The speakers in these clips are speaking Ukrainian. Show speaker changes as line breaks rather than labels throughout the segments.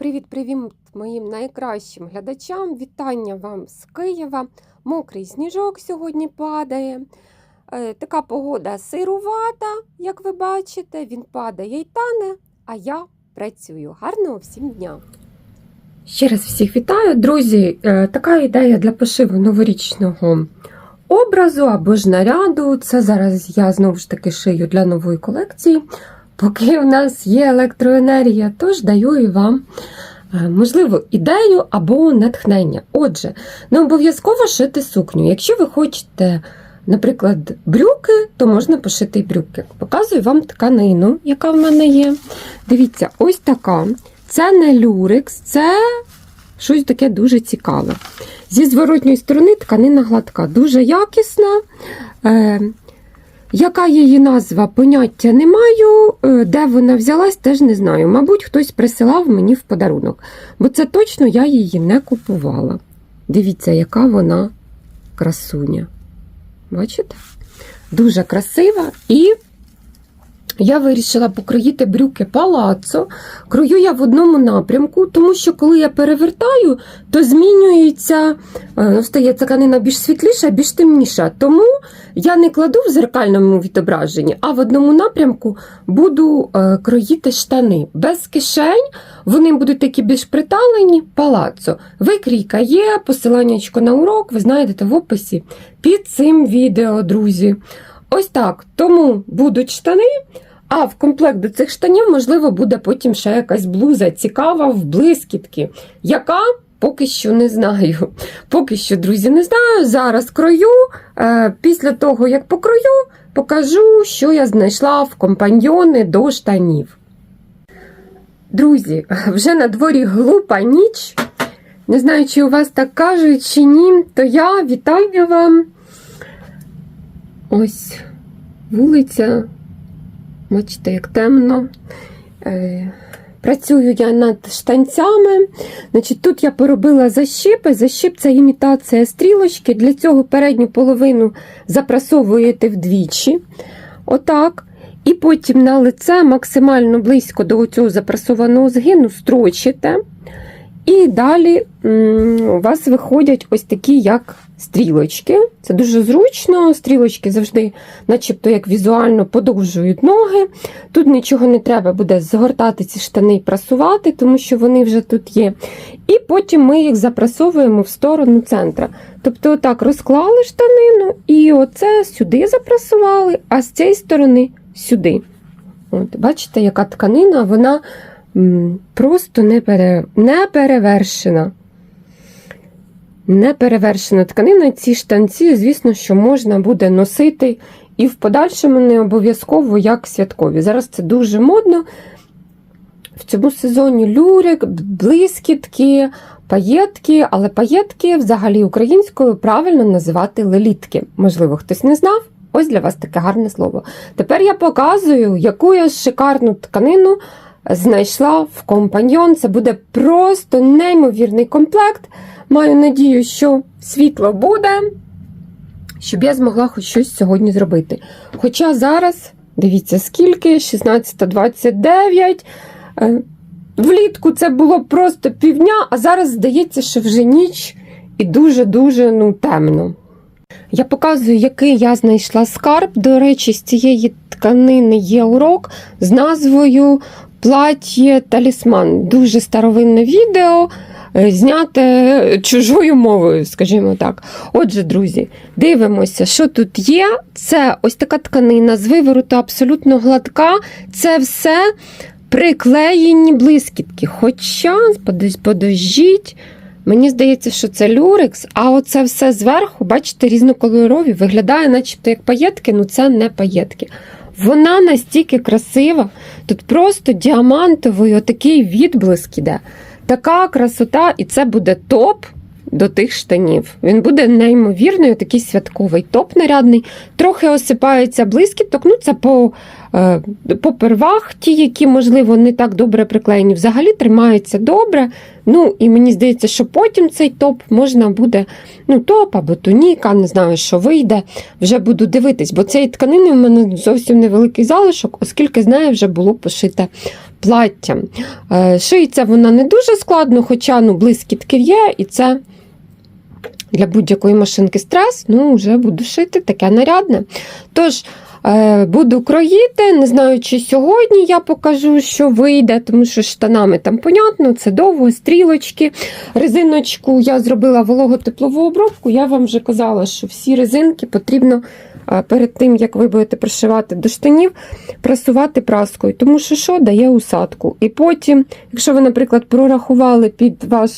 Привіт-привіт моїм найкращим глядачам. Вітання вам з Києва. Мокрий сніжок сьогодні падає. Е, Така погода сирувата, як ви бачите. Він падає й тане, а я працюю. Гарного всім дня! Ще раз всіх вітаю, друзі. Е, Така ідея для пошиву новорічного образу або ж наряду. Це зараз я знову ж таки шию для нової колекції. Поки в нас є електроенергія, тож даю і вам, е, можливо, ідею або натхнення. Отже, не обов'язково шити сукню. Якщо ви хочете, наприклад, брюки, то можна пошити і брюки. Показую вам тканину, яка в мене є. Дивіться, ось така. Це не люрекс, це щось таке дуже цікаве. Зі зворотньої сторони тканина гладка, дуже якісна. Яка її назва, поняття не маю. Е, Де вона взялась, теж не знаю. Мабуть, хтось присилав мені в подарунок, бо це точно я її не купувала. Дивіться, яка вона красуня. Бачите? Дуже красива і. Я вирішила покроїти брюки палацо. Крою я в одному напрямку, тому що коли я перевертаю, то змінюється, е, ну, стає тканина більш світліша, більш темніша. Тому я не кладу в зеркальному відображенні, а в одному напрямку буду е, кроїти штани. Без кишень вони будуть такі більш приталені, палацо. Викрійка є, посиланнячко на урок, ви знайдете в описі під цим відео, друзі. Ось так. Тому будуть штани. А в комплект до цих штанів, можливо, буде потім ще якась блуза цікава в блискітки. Яка? Поки що не знаю. Поки що, друзі, не знаю. Зараз крою. Е, Після того, як покрою, покажу, що я знайшла в компаньйони до штанів. Друзі, вже на дворі глупа ніч. Не знаю, чи у вас так кажуть, чи ні, то я вітаю вам. Ось вулиця. Бачите, як темно. Е, Працюю я над штанцями. Значить, Тут я поробила защіпи. Защіп це імітація стрілочки. Для цього передню половину запрасовуєте вдвічі. Отак. І потім на лице максимально близько до цього запрасованого згину строчите. І далі у вас виходять ось такі, як стрілочки. Це дуже зручно. Стрілочки завжди, начебто, як візуально подовжують ноги. Тут нічого не треба буде згортати ці штани і прасувати, тому що вони вже тут є. І потім ми їх запрасовуємо в сторону центра. Тобто, отак розклали штанину, і оце сюди запрасували, а з цієї сторони сюди. От, Бачите, яка тканина, вона просто не, пере, не перевершена. Тканина. Ці штанці, звісно, що можна буде носити і в подальшому не обов'язково як святкові. Зараз це дуже модно. В цьому сезоні люрик, блискітки, паєтки, але паєтки взагалі українською правильно називати лелітки. Можливо, хтось не знав. Ось для вас таке гарне слово. Тепер я показую, яку я шикарну тканину знайшла в компаньйон. Це буде просто неймовірний комплект. Маю надію, що світло буде, щоб я змогла хоч щось сьогодні зробити. Хоча зараз, дивіться, скільки, 16.29. Е, Влітку це було просто півдня, а зараз здається, що вже ніч і дуже-дуже ну, темно. Я показую, який я знайшла скарб. До речі, з цієї тканини є урок з назвою Платтє талісман. Дуже старовинне відео, е, зняте чужою мовою, скажімо так. Отже, друзі, дивимося, що тут є. Це ось така тканина з вивороту абсолютно гладка. Це все приклеєні блискітки. Хоча, подож- подождіть. Мені здається, що це люрекс, а оце все зверху, бачите, різнокольорові, виглядає, начебто як паєтки, ну це не паєтки. Вона настільки красива, тут просто діамантовий отакий відблиск іде. Така красота, і це буде топ до тих штанів. Він буде неймовірний, такий святковий топ нарядний. Трохи осипається блискіток, ну це по, е, по первах, ті, які, можливо, не так добре приклеєні, взагалі тримаються добре. Ну, і мені здається, що потім цей топ можна буде, ну, топ або туніка, не знаю, що вийде. Вже буду дивитись, бо цієї тканини в мене зовсім невеликий залишок, оскільки з нею вже було пошите плаття. Е, Шиється вона не дуже складно, хоча ну, блискітки є, і це для будь-якої машинки стрес. Ну, вже буду шити таке нарядне. Тож, е, буду кроїти, не знаю, чи сьогодні я покажу, що вийде, тому що штанами там понятно, це довго, стрілочки. Резиночку я зробила вологотеплову обробку. Я вам вже казала, що всі резинки потрібно перед тим, як ви будете пришивати до штанів, прасувати праскою, тому що що дає усадку. І потім, якщо ви, наприклад, прорахували під ваш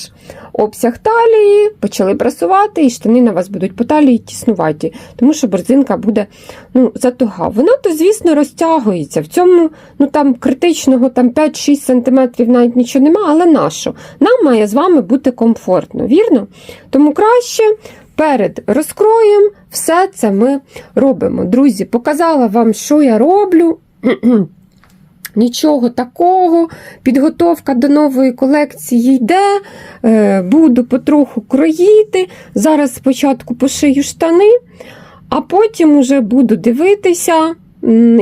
обсяг талії, почали прасувати, і штани на вас будуть по талії тіснуваті, тому що борзинка буде ну, затуга. Вона то, звісно, розтягується. В цьому ну, там, критичного там, 5-6 см навіть нічого нема, але нащо? Нам має з вами бути комфортно, вірно? Тому краще. Перед розкроєм все це ми робимо. Друзі, показала вам, що я роблю. Нічого такого, підготовка до нової колекції йде, е, буду потроху кроїти. Зараз спочатку пошию штани, а потім уже буду дивитися,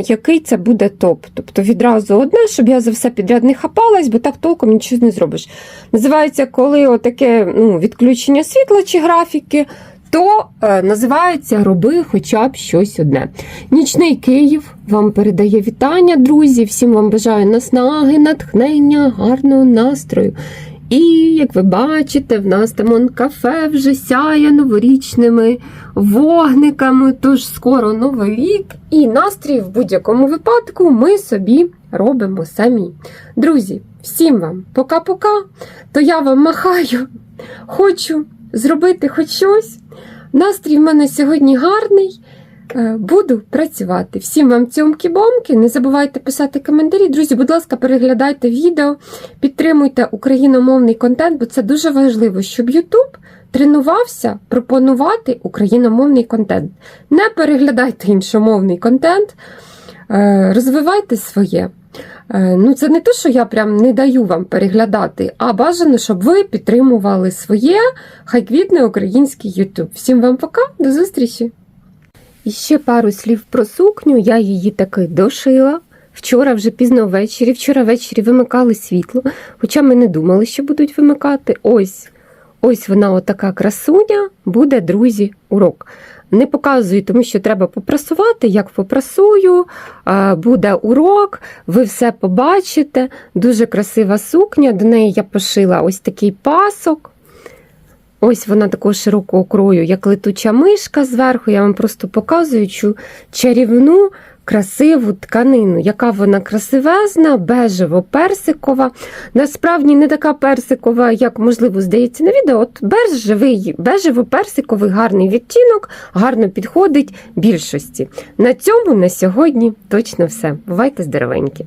який це буде топ. Тобто відразу одне, щоб я за все підряд не хапалась, бо так толком нічого не зробиш. Називається, коли отаке ну, відключення світла чи графіки, то е, називається Роби хоча б щось одне. Нічний Київ вам передає вітання, друзі. Всім вам бажаю наснаги, натхнення, гарного настрою. І, як ви бачите, в нас там он кафе вже сяє новорічними вогниками, тож скоро новий рік, і настрій в будь-якому випадку ми собі робимо самі. Друзі, всім вам пока-пока, то я вам махаю, хочу зробити хоч щось. Настрій в мене сьогодні гарний. Е, Буду працювати. Всім вам цьомки-бомки. Не забувайте писати коментарі. Друзі, будь ласка, переглядайте відео, підтримуйте україномовний контент, бо це дуже важливо, щоб YouTube тренувався пропонувати україномовний контент. Не переглядайте іншомовний контент, е, розвивайте своє. Е, Ну, це не те, що я прям не даю вам переглядати, а бажано, щоб ви підтримували своє хай квітне український YouTube. Всім вам пока, до зустрічі! І ще пару слів про сукню. Я її таки дошила. Вчора вже пізно ввечері. Вчора ввечері вимикали світло, хоча ми не думали, що будуть вимикати. Ось ось вона, отака красуня, буде, друзі, урок. Не показую, тому що треба попрасувати. Як попрасую, буде урок, ви все побачите. Дуже красива сукня. До неї я пошила ось такий пасок. Ось вона такого широкого крою, як летуча мишка зверху. Я вам просто показую цю чарівну, красиву тканину, яка вона красивезна, бежево-персикова. Насправді не така персикова, як, можливо, здається на відео. От бежевий, бежево-персиковий гарний відтінок, гарно підходить більшості. На цьому на сьогодні точно все. Бувайте здоровенькі!